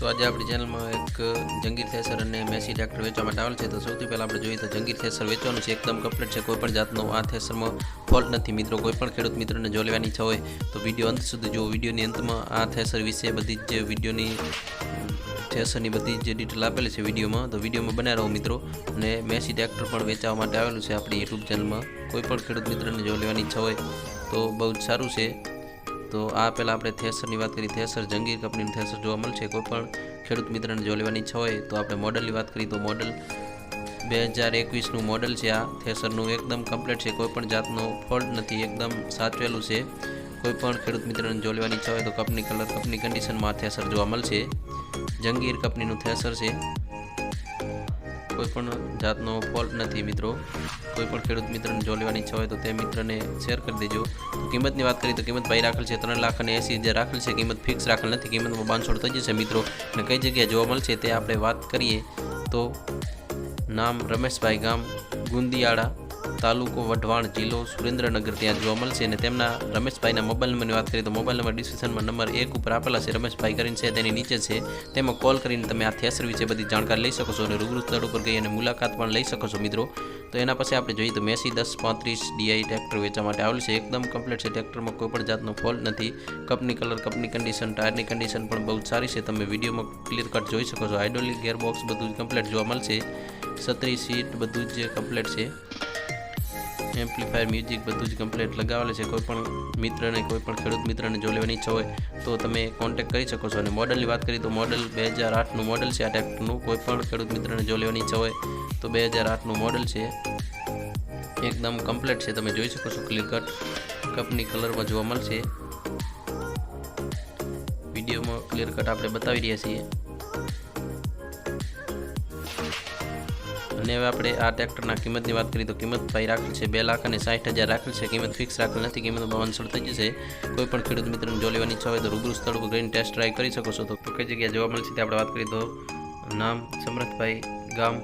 તો આજે આપણી ચેનલમાં એક જંગીર થેસર અને મેસી ટ્રેક્ટર વેચવા માટે આવેલ છે. તો સૌથી પહેલાં આપણે જોઈએ તો જંગીર થેસર વેચવાનું છે. એકદમ કમ્પ્લીટ છે. કોઈ પણ જાતનો આ થેસરમાં ફોલ્ટ નથી. મિત્રો કોઈ પણ ખેડૂત મિત્રને જો લેવાની ઈચ્છા હોય તો વીડિયો અંત સુધી જો વિડીયોની અંતમાં આ થેસર વિશે બધી જ વિડીયોની, થેસરની બધી જે ડિટેલ આપેલી છે વિડીયોમાં, તો વિડીયોમાં બનાવી રહો મિત્રો. અને મેસી ટ્રેક્ટર પણ વેચવા માટે આવેલું છે આપણી યુટ્યુબ ચેનલમાં કોઈ પણ ખેડૂત મિત્રને જો લેવાની ઈચ્છા હોય તો બહુ જ સારું છે. તો આ પહેલાં આપણે થેસરની વાત કરી. થેસર જંગીર કંપનીનું થેસર જોવા મળશે. કોઈ પણ ખેડૂત મિત્રને જો લેવાની ઈચ્છા હોય તો આપણે મોડલની વાત કરીએ તો મોડલ બે હજાર એકવીસનું મોડલ છે આ. થેસરનું એકદમ કમ્પ્લીટ છે. કોઈ પણ જાતનો ફોલ્ટ નથી. એકદમ સાચવેલું છે. કોઈ પણ ખેડૂત મિત્રને જો લેવાની ઈચ્છા હોય તો કંપની કલર, કંપની કન્ડિશનમાં થેસર જોવા મળશે. જંગીર કંપનીનું થેસર છે. કોઈ પણ જાતનો ફોલ્ટ નથી મિત્રો. કોઈ પણ ખેડૂત મિત્રને જો લેવાની ઈચ્છા હોય તો તે મિત્રને શેર કરી દેજો. કિંમતની વાત કરીએ તો કિંમત ભાઈ રાખેલ છે ત્રણ લાખ અને એંસી હજાર રાખેલ છે. કિંમત ફિક્સ રાખેલ નથી. કિંમતમાં બાંધછોડ થઈ જશે મિત્રો. અને કઈ જગ્યાએ જોવા મળશે તે આપણે વાત કરીએ તો નામ રમેશભાઈ ગામ ગુંદિયાળા તાલુકો વઢવાણ જિલ્લો સુરેન્દ્રનગર ત્યાં જોવા મળશે અને તેમના રમેશભાઈના મોબાઈલ નંબરની વાત કરીએ તો મોબાઈલ નંબર ડિસ્ક્રિપ્શનમાં નંબર એક ઉપર આપેલા છે રમેશભાઈ કરીને છે, તેની નીચે છે. તેમાં કોલ કરીને તમે આ થેસર વિશે બધી જાણકારી લઈ શકો છો અને રૂબરૂ સ્થળ ઉપર ગઈ અને મુલાકાત પણ લઈ શકો છો મિત્રો. તો એના પછી આપણે જોઈએ તો મેસી દસ પાંત્રીસ ડીઆઈ ટ્રેક્ટર વેચવા માટે આવેલું છે. એકદમ કમ્પ્લીટ છે ટ્રેક્ટરમાં કોઈ પણ જાતનો ફોલ્ટ નથી. કંપની કલર કપની કન્ડિશન ટાયરની કન્ડિશન પણ બહુ જ સારી છે. તમે વિડીયોમાં ક્લિયર કટ જોઈ શકો છો. હાઇડ્રોલિક ગેરબોક્સ બધું જ કમ્પ્લીટ જોવા મળશે. છત્રી સીટ બધું જ કમ્પ્લીટ છે. એમ્પ્લીફાયર મ્યુઝિક બધું જ કમ્પ્લેટ લગાવેલું છે. કોઈ પણ મિત્રને, કોઈ પણ ખેડૂત મિત્રને જો લેવાની ઈચ્છા હોય, તો તમે કોન્ટેક્ટ કરી શકો છો. અને મોડલની વાત કરીએ તો મોડલ બે હજાર આઠનું મોડલ છે. આ ટેક્ટરનું કોઈ પણ ખેડૂત મિત્રને જો લેવાની ઈચ્છા હોય, તો બે હજાર આઠનું મોડલ છે. એકદમ કમ્પ્લેટ છે. તમે જોઈ શકો છો ક્લિયર કટ કપની કલરમાં જોવા મળશે. વિડીયોમાં ક્લિયર કટ આપણે બતાવી રહ્યા છીએ. અને હવે આપણે આ ટ્રેક્ટરના કિંમતની વાત કરીએ તો કિંમત ભાઈ રાખેલ છે બે લાખ અને સાઠ હજાર રાખેલ છે. કિંમત ફિક્સ રાખેલ નથી. કિંમત બાવનસો થઈ જશે. કોઈ પણ ખેડૂત મિત્રને જો લેવાની ઈચ્છા હોય તો રૂબરૂ સ્થળ ઉપર જઈને ટેસ્ટ ટ્રાય કરી શકો છો. તો કઈ જગ્યાએ જોવા મળશે તે આપણે વાત કરીએ તો નામ સમરથભાઈ ગામ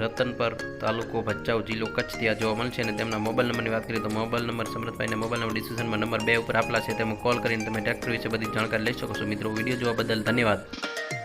રતનપર તાલુકો ભચાઉ જિલ્લો કચ્છ ત્યાં જોવા મળશે અને તેમના મોબાઈલ નંબરની વાત કરીએ તો મોબાઈલ નંબર સમરથભાઈને મોબાઈલ નંબર ડિસ્ક્રિપ્શનમાં નંબર બે ઉપર આપેલા છે. તેમાં કોલ કરીને તમે ટ્રેક્ટર વિશે બધી જાણકારી લઈ શકો છો. મિત્રો, વીડિયો જોવા બદલ ધન્યવાદ.